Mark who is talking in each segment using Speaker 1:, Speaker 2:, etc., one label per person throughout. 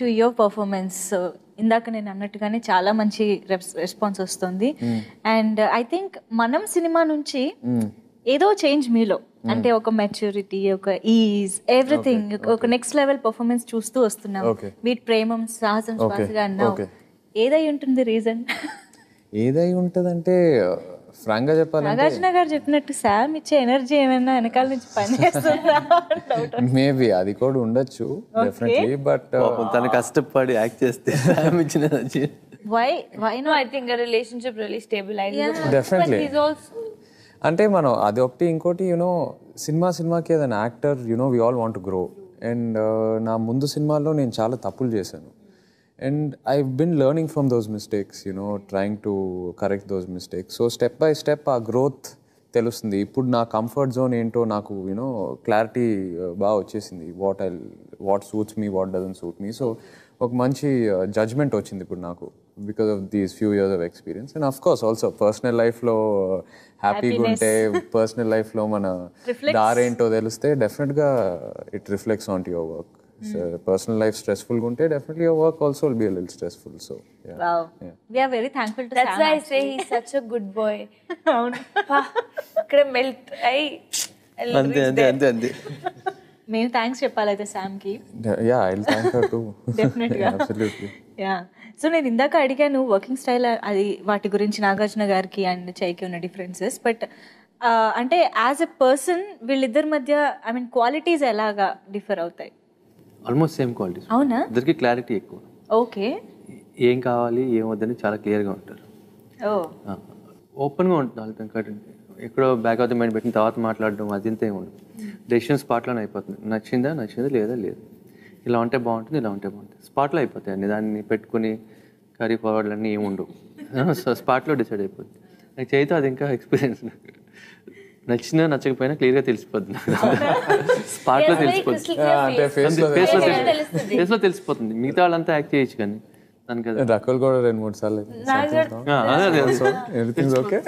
Speaker 1: To your performance ఇందాక నేను అన్నట్టుగానే చాలా మంచి రెస్పాన్స్ వస్తుంది. అండ్ ఐ థింక్ మనం సినిమా నుంచి ఏదో చేంజ్ మీలో. అంటే ఒక మెచ్యూరిటీ ఒక ఈజ్ ఎవ్రీథింగ్ ఒక నెక్స్ట్ లెవెల్ పర్ఫార్మెన్స్ చూస్తూ వస్తున్నాం. వీటి ప్రేమం సాహసం. శ్వాసగా అన్నావు. ఏదై ఉంటుంది రీజన్
Speaker 2: ఏదై ఉంటుందంటే ఫ్రాంక్గా చెప్పాలంటే
Speaker 1: నాగార్జున గారు చెప్పినట్టు శామ్ ఇచ్చే ఎనర్జీ ఏమైనా వెనకాల నుంచి పనిచేస్తుందా డౌట్
Speaker 2: మేబీ అది కూడా ఉండొచ్చు డెఫినెట్లీ బట్
Speaker 3: పాపం తను కష్టపడి యాక్ట్ చేస్తే సామ్ ఇచ్చిన నచ్చి
Speaker 4: why why relationship really stabilizes.
Speaker 2: Definitely.
Speaker 4: But he's also
Speaker 2: అంటే మనం అది ఒకటి ఇంకోటి యూనో సినిమా సినిమాకి ఏదైనా actor you know we all want grow and నా ముందు సినిమాల్లో నేను చాలా తప్పులు చేశాను. And I been learning from those mistakes you know trying to correct those mistakes so step by step ఆ గ్రోత్ తెలుస్తుంది. ఇప్పుడు నా కంఫర్ట్ జోన్ ఏంటో నాకు యూనో క్లారిటీ బాగా వచ్చేసింది. What I what suits me what doesn't suit me so ఒక మంచి జడ్జ్మెంట్ వచ్చింది ఇప్పుడు నాకు because of these few years of experience and of course also personal లైఫ్లో హ్యాపీగా ఉంటే పర్సనల్ లైఫ్లో మన దారేంటో తెలిస్తే డెఫినెట్గా it reflects on to your work personal life స్ట్రెస్ఫుల్గా ఉంటే definitely your work also will be lil stressful so
Speaker 1: wow we are very thankful to
Speaker 4: that's why I say he's such a good boy. Pa, ఇక్కడ melt అయి
Speaker 3: అంతే అంతే అంతే అంతే.
Speaker 1: మేము thanks చెప్పాలైతే శామ్కి
Speaker 2: yeah I thank her to
Speaker 1: Definitely. గా.
Speaker 2: Absolutely
Speaker 1: yeah so నేను ఇందాక అడిగాను వర్కింగ్ స్టైల్ అది వాటి గురించి నాగార్జున గారికి అండ్ చైకి ఉన్న డిఫరెన్సెస్ బట్ అంటే యాజ్ ఎ పర్సన్ వీళ్ళిద్దరి మధ్య ఐ మీన్ క్వాలిటీస్ ఎలాగా డిఫర్ అవుతాయి?
Speaker 3: ఆల్మోస్ట్ సేమ్ క్వాలిటీస్
Speaker 1: అవునా?
Speaker 3: ఇద్దరికి క్లారిటీ ఎక్కువ.
Speaker 1: ఓకే.
Speaker 3: ఏం కావాలి ఏం వద్దని చాలా క్లియర్గా ఉంటారు. ఓపెన్గా ఉంటుంది వాళ్ళతో ఇంకా ఎక్కడో బ్యాక్ ఆఫ్ ద మైండ్ పెట్టిన తర్వాత మాట్లాడడం అది ఇంత ఏమి ఉండదు డెసిషన్ స్పాట్లోనే అయిపోతుంది నచ్చిందా నచ్చిందా లేదా లేదు. ఇలా ఉంటే బాగుంటుంది ఇలా ఉంటే బాగుంటుంది. స్పాట్లో అయిపోతాయి అన్ని. దాన్ని పెట్టుకుని కరీ ఫార్వర్డ్లు అన్నీ ఏమి ఉండవు సో స్పాట్లో డిసైడ్ అయిపోతుంది నాకు చేయితే అది ఇంకా ఎక్స్పీరియన్స్ నచ్చినా నచ్చకపోయినా క్లియర్గా తెలిసిపోతుంది స్పాట్లో తెలిసిపోతుంది
Speaker 2: అంటే ఫేస్లో
Speaker 3: ఫేస్లో ఫేస్లో తెలిసిపోతుంది. మిగతా వాళ్ళంతా యాక్ట్ చేయొచ్చు కానీ
Speaker 2: రకుల్ కూడా రెండు మూడు సార్లు
Speaker 3: అదే అదే.
Speaker 2: ఎవ్రీథింగ్ ఓకే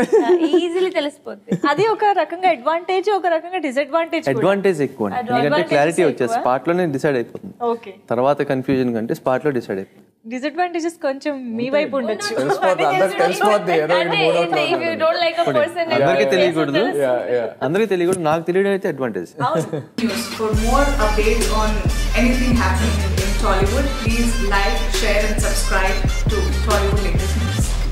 Speaker 4: ఈజీలీ తెలిసిపోతుంది
Speaker 1: అది ఒక రకంగా అడ్వాంటేజ్ ఒక రకంగా డిసడ్వాంటేజ్
Speaker 3: అడ్వాంటేజ్ ఎక్కువ. ఎందుకంటే క్లారిటీ స్పాట్లోనే డిసైడ్ అయిపోతుంది.
Speaker 1: ఓకే
Speaker 3: తర్వాత కన్ఫ్యూజన్ కంటే స్పాట్లో డిసైడ్ అయిపోతుంది.
Speaker 1: డిసడ్వాంటేజెస్ కొంచెం మీ వైపు ఉండొచ్చు
Speaker 2: తెలిసిపోద్ది అందరికి తెలిసిపోద్ది ఏదో
Speaker 4: అంటే
Speaker 2: మూడో
Speaker 4: if you don't like a person
Speaker 3: అందరికీ తెలియకూడదు అందరికీ తెలియకూడదు నాకు తెలియడం అయితే advantage
Speaker 5: news. For more updates on anything happening in, in Tollywood, please like, share, and subscribe to Tollywood Link.